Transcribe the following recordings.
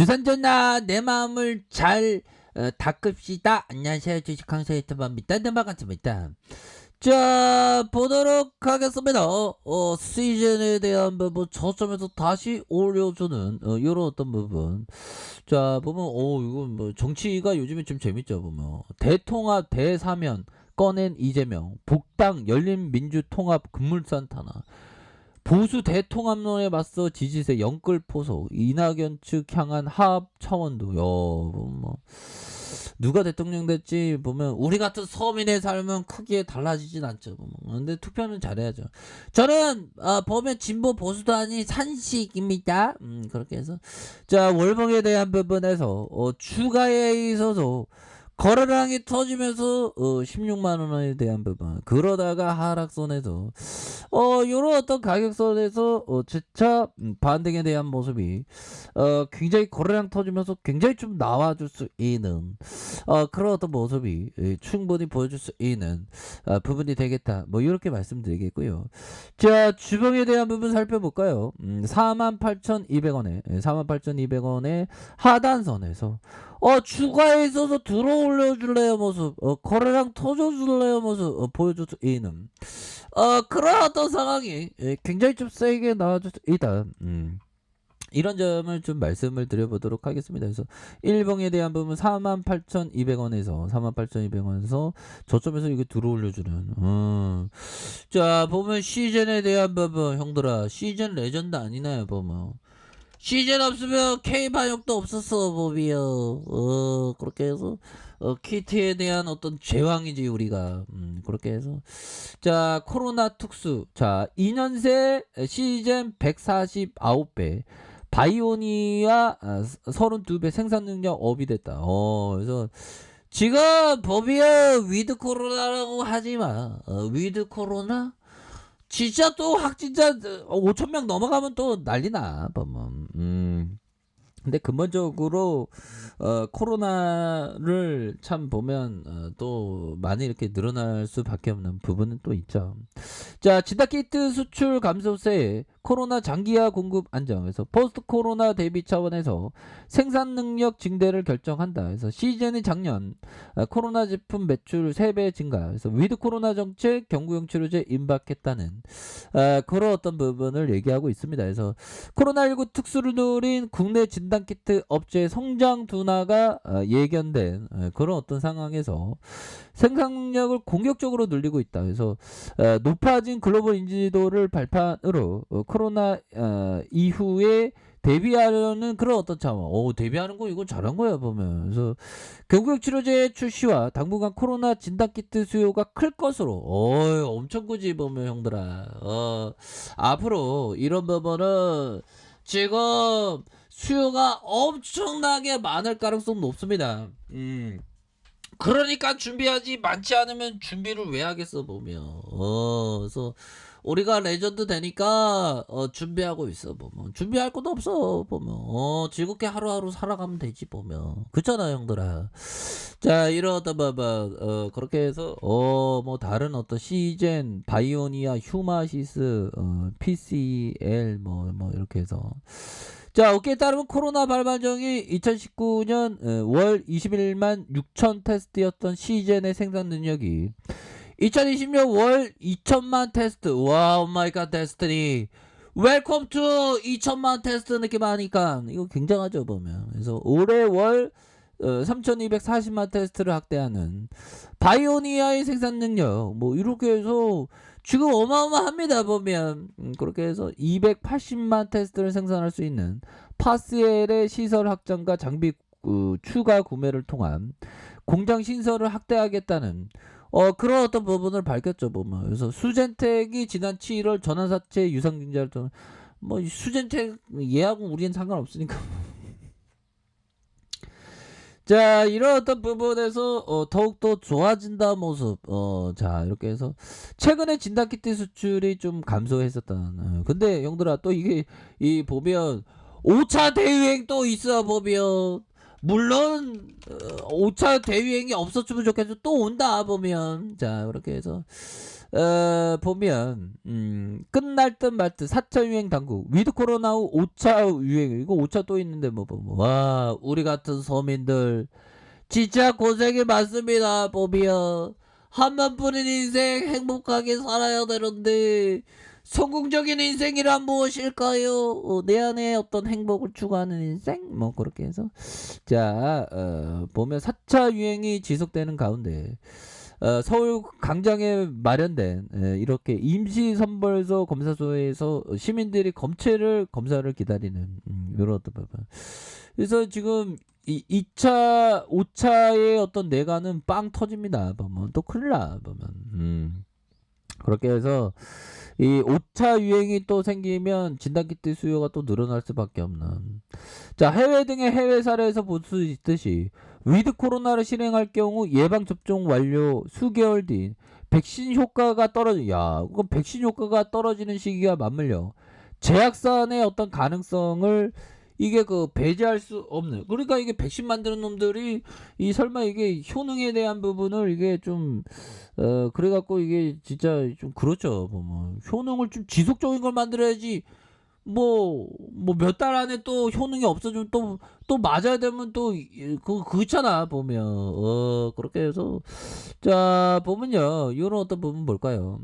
주산전나 내 마음을 잘 어, 닦읍시다. 안녕하세요. 주식 강사 유튜버입니다. 네, 반갑습니다. 자, 보도록 하겠습니다. 어, 시즌에 대한 부분 저점에서 다시 올려주는, 어, 요런 어떤 부분. 자, 보면, 어, 이건 뭐, 정치가 요즘에 좀 재밌죠, 보면. 대통합, 대사면, 꺼낸 이재명, 복당, 열린민주통합, 금물산타나. 보수 대통합론에 맞서 지지세 영끌 포소 이낙연 측 향한 하합 차원도 야, 뭐 누가 대통령 됐지 보면 우리 같은 서민의 삶은 크게 달라지진 않죠. 보면. 근데 투표는 잘해야죠. 저는 어, 보면 진보 아닌 산식입니다. 음, 그렇게 해서 자 월봉에 대한 부분에서 어, 추가에 있어서 거래량이 터지면서 어, 16만 원에 대한 부분. 그러다가 하락선에서 어 요런 어떤 가격선에서 어 재차 음, 반등에 대한 모습이 어 굉장히 거래량 터지면서 굉장히 좀 나와줄 수 있는 어 그런 어떤 모습이 예, 충분히 보여줄 수 있는 어, 부분이 되겠다. 뭐 이렇게 말씀드리겠고요. 자 주봉에 대한 부분 살펴볼까요? 음, 48,200원에 48,200원의 하단선에서 어 추가에 있어서 들어 올려줄래요 모습 어 거래량 터져줄래요 모습 어, 보여줄 수 있는 어 어떤 상황이 예, 굉장히 좀 세게 수 있다 음. 이런 점을 좀 말씀을 드려보도록 하겠습니다. 그래서 일봉에 대한 부분 48,200원에서 48,200원에서 저점에서 이거 들어올려주는. 음. 자 보면 시즌에 대한 부분 형들아 시즌 레전드 아니나요 보면 시즌 없으면 K반역도 없었어 보비요. 어 그렇게 해서 어 키트에 대한 어떤 제왕이지 우리가. 음 그렇게 해서. 자 코로나 특수. 자 2년새 시즌 149배. 바이오니아 아, 32배 생산 능력 업이 됐다. 어 그래서 지금 법이야 위드 코로나라고 하지마. 어, 위드 코로나 진짜 또 확진자 5천 명 넘어가면 또 난리나 보면 음 근데 근본적으로 어 코로나를 참 보면 어, 또 많이 이렇게 늘어날 수밖에 없는 부분은 또 있죠. 자 진단키트 수출 감소세 코로나 장기화 공급 안정에서 포스트 코로나 대비 차원에서 생산 능력 증대를 결정한다. 그래서 시즌이 작년 어, 코로나 제품 매출 3배 증가. 그래서 위드 코로나 정책 경구용 치료제 임박했다는 어, 그런 어떤 부분을 얘기하고 있습니다. 그래서 코로나19 특수를 노린 국내 진단키트 업체 성장 둔화가 어, 예견된 어, 그런 어떤 상황에서 생산 능력을 공격적으로 늘리고 있다. 그래서 어, 높아진 글로벌 인지도를 발판으로 어, 코로나 어, 이후에 대비하려는 그런 어떤 차원. 오, 대비하는 거 이거 잘한 거야 보면. 그래서 경구역 치료제 출시와 당분간 코로나 진단 키트 수요가 클 것으로. 어, 엄청 크지 보면 형들아. 어, 앞으로 이런 부분은 지금 수요가 엄청나게 많을 가능성 높습니다. 음. 그러니까 준비하지 많지 않으면 준비를 왜 하겠어 보면 어 그래서 우리가 레전드 되니까 어 준비하고 있어 보면. 준비할 것도 없어 보면. 어 즐겁게 하루하루 살아가면 되지 보면. 그렇잖아 형들아. 자 어떤 봐봐. 어 그렇게 해서 어 뭐 다른 어떤 시젠 바이오니아 휴마시스 어 PCL 뭐뭐 이렇게 해서. 자, 어깨에 따르면 코로나 발반정이 2019년 어, 월 21만 6천 테스트였던 시즌의 생산 능력이 2020년 월 2천만 테스트. 와, 오마이갓 데스티니. 웰컴 투 2천만 테스트 느낌 하니까 이거 굉장하죠, 보면. 그래서 올해 월 어, 3,240만 테스트를 확대하는 바이오니아의 생산 능력 뭐 이렇게 해서 지금 어마어마합니다 보면 음, 그렇게 해서 280만 테스트를 생산할 수 있는 파스엘의 시설 확장과 장비 어, 추가 구매를 통한 공장 신설을 확대하겠다는 어 그런 어떤 부분을 밝혔죠 보면. 그래서 수젠텍이 지난 7월 전환사채 유상증자를 통해 뭐 수젠텍 얘하고 우리는 상관없으니까. 자 이런 어떤 부분에서 어, 더욱더 좋아진다 모습. 어, 자 이렇게 해서 최근에 진단키트 수출이 좀 감소했었던 어, 근데 형들아 또 이게 이 보면 5차 대유행 또 있어 보면 물론 어, 5차 대유행이 없었으면 좋겠어 또 온다 보면. 자 그렇게 해서. 어, 보면 음, 끝날 듯 말 듯 4차 유행 당국. 위드 코로나 후 5차 유행. 이거 5차 또 있는데 뭐 보면 와 우리 같은 서민들. 진짜 고생이 많습니다 보면. 한 번뿐인 인생 행복하게 살아야 되는데 성공적인 인생이란 무엇일까요? 어, 내 안에 어떤 행복을 추구하는 인생? 뭐 그렇게 해서 자 어, 보면 4차 유행이 지속되는 가운데 어, 서울 강장에 마련된 에, 이렇게 임시 선벌소 검사소에서 시민들이 검체를 검사를 기다리는 음, 이런 어떤 부분. 그래서 지금 이 2차, 5차의 어떤 내가는 빵 터집니다. 보면 또 큰일 나 보면. 음. 그렇게 해서 이 5차 유행이 또 생기면 진단키트 수요가 또 늘어날 수밖에 없는. 자, 해외 등의 해외 사례에서 볼 수 있듯이 위드 코로나를 실행할 경우 예방 접종 완료 수개월 뒤 백신 효과가 떨어져 야, 그건 백신 효과가 떨어지는 시기가 맞물려 재확산의 어떤 가능성을 이게 그 배제할 수 없는 그러니까 이게 백신 만드는 놈들이 이 설마 이게 효능에 대한 부분을 이게 좀 어 그래갖고 이게 진짜 좀 그렇죠. 보면 효능을 좀 지속적인 걸 만들어야지. 뭐 뭐 몇 달 안에 또 효능이 없어지면 또 또 맞아야 되면 또그 그렇잖아 보면. 어 그렇게 해서. 자 보면요. 이런 어떤 부분 볼까요?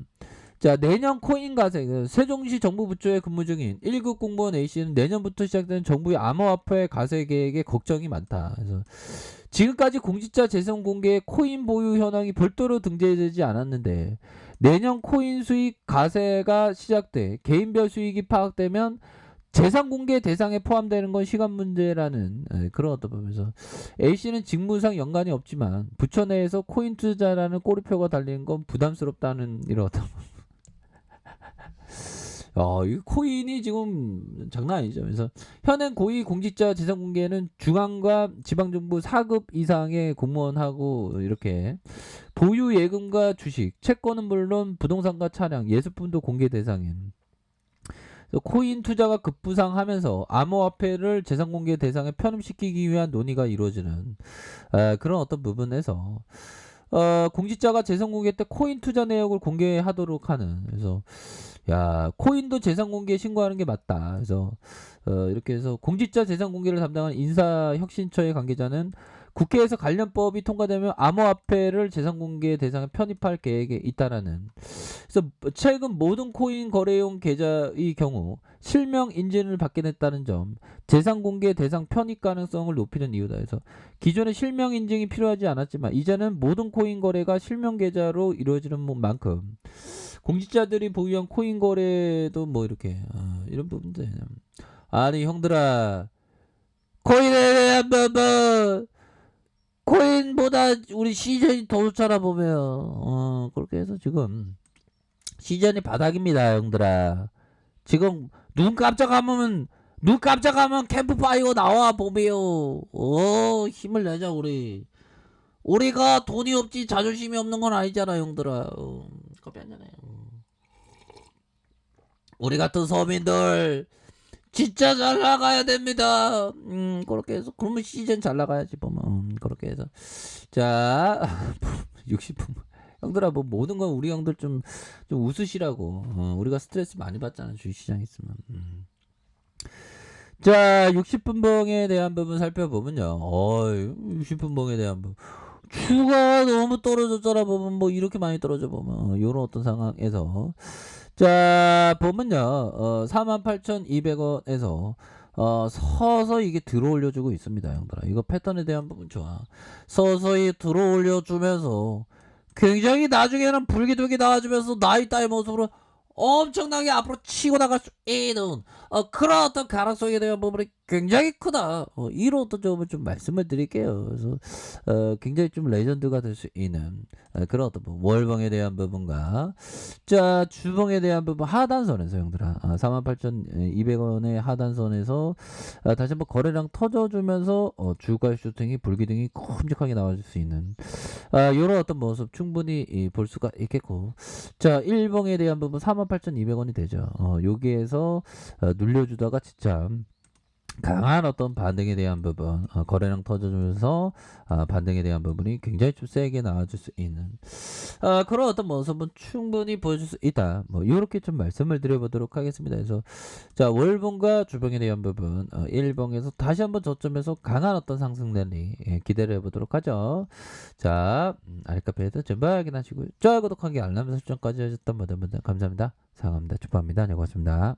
자 내년 코인 가세 그 세종시 정부 부처에 근무 중인 1급 공무원 A씨는 내년부터 시작되는 정부의 암호화폐 가세 계획에 걱정이 많다. 그래서 지금까지 공직자 재산 공개에 코인 보유 현황이 별도로 등재되지 않았는데 내년 코인 수익 가세가 시작돼 개인별 수익이 파악되면 재산 공개 대상에 포함되는 건 시간 문제라는 에, 그런 어떤 부분에서 A씨는 직무상 연관이 없지만 부처 내에서 코인 투자라는 꼬리표가 달리는 건 부담스럽다는 이런 어떤 아, 이 코인이 지금 장난 아니죠. 그래서 현행 고위 공직자 재산 공개는 중앙과 지방 정부 4급 이상의 공무원하고 이렇게 보유 예금과 주식, 채권은 물론 부동산과 차량, 예술품도 공개 대상인. 코인 투자가 급부상하면서 암호화폐를 재산 공개 대상에 편입시키기 위한 논의가 이루어지는 아, 그런 어떤 부분에서 어, 공직자가 재산 공개 때 코인 투자 내역을 공개하도록 하는 그래서 야 코인도 재산 공개 신고하는 게 맞다. 그래서 어, 이렇게 해서 공직자 재산 공개를 담당하는 인사혁신처의 관계자는 국회에서 관련 법이 통과되면 암호화폐를 재산 공개 대상에 편입할 계획에 있다라는. 그래서 최근 모든 코인 거래용 계좌의 경우 실명 인증을 받게 됐다는 점, 재산 공개 대상 편입 가능성을 높이는 이유다. 그래서 기존에 실명 인증이 필요하지 않았지만 이제는 모든 코인 거래가 실명 계좌로 이루어지는 만큼 공직자들이 보유한 코인 거래도 뭐 이렇게 어, 이런 부분들 아니 형들아. 코인에 대한 부분 코인보다 우리 시전이 더 좋잖아 보면. 어 그렇게 해서 지금 시전이 바닥입니다 형들아. 지금 눈 깜짝하면 눈 깜짝하면 캠프파이어 나와 보세요 어 힘을 내자 우리. 우리가 돈이 없지 자존심이 없는 건 아니잖아 형들아. 어, 커피 한잔해 우리 같은 서민들 진짜 잘 나가야 됩니다. 음 그렇게 해서 그러면 시즌 잘 나가야지 보면 음, 그렇게 해서. 자 60분. 형들아 뭐 모든 건 우리 형들 좀 좀 웃으시라고. 어, 우리가 스트레스 많이 받잖아 주식시장 있으면. 음. 자 60분봉에 대한 부분 살펴보면요. 어 60분봉에 대한 부분 추가 너무 떨어졌잖아 보면. 뭐 이렇게 많이 떨어져 보면. 이런 어떤 상황에서. 자 보면요. 어, 48,200원에서 어, 서서히 이게 들어 올려주고 있습니다 형들아. 이거 패턴에 대한 부분 좋아. 서서히 들어 올려주면서 굉장히 나중에는 불기둥이 나와주면서 나이 따위 모습으로 엄청나게 앞으로 치고 나갈 수 있는 어, 그런 어떤 가능성에 대한 부분이 굉장히 크다. 어, 이런 어떤 점을 좀 말씀을 드릴게요. 그래서 어, 굉장히 좀 레전드가 될 수 있는 어, 그런 어떤 부분, 월봉에 대한 부분과 자 주봉에 대한 부분 하단선에서 형들아 아, 48,200원의 하단선에서 아, 다시 한번 거래량 터져주면서 어, 주가 슈팅이 불기둥이 큼직하게 나와줄 수 있는 아, 이런 어떤 모습 충분히 이, 볼 수가 있겠고 자 일봉에 대한 부분 48,200원이 되죠. 어, 여기에서 어, 눌려주다가 진짜 강한 어떤 반등에 대한 부분, 어, 거래량 터져주면서 아, 반등에 대한 부분이 굉장히 좀 세게 나와줄 수 있는 아, 그런 어떤 모습은 충분히 보여줄 수 있다. 뭐 이렇게 좀 말씀을 드려보도록 하겠습니다. 그래서 자 월봉과 주봉에 대한 부분, 어, 일봉에서 다시 한번 저점에서 강한 어떤 상승 랠리 예, 기대를 해보도록 하죠. 자 음, 아랫카페에서 전부 확인하시고요. 좋아요, 구독하기, 알람 설정까지 해주셨던 모든 분들 감사합니다. 사랑합니다. 축복합니다. 네, 고맙습니다.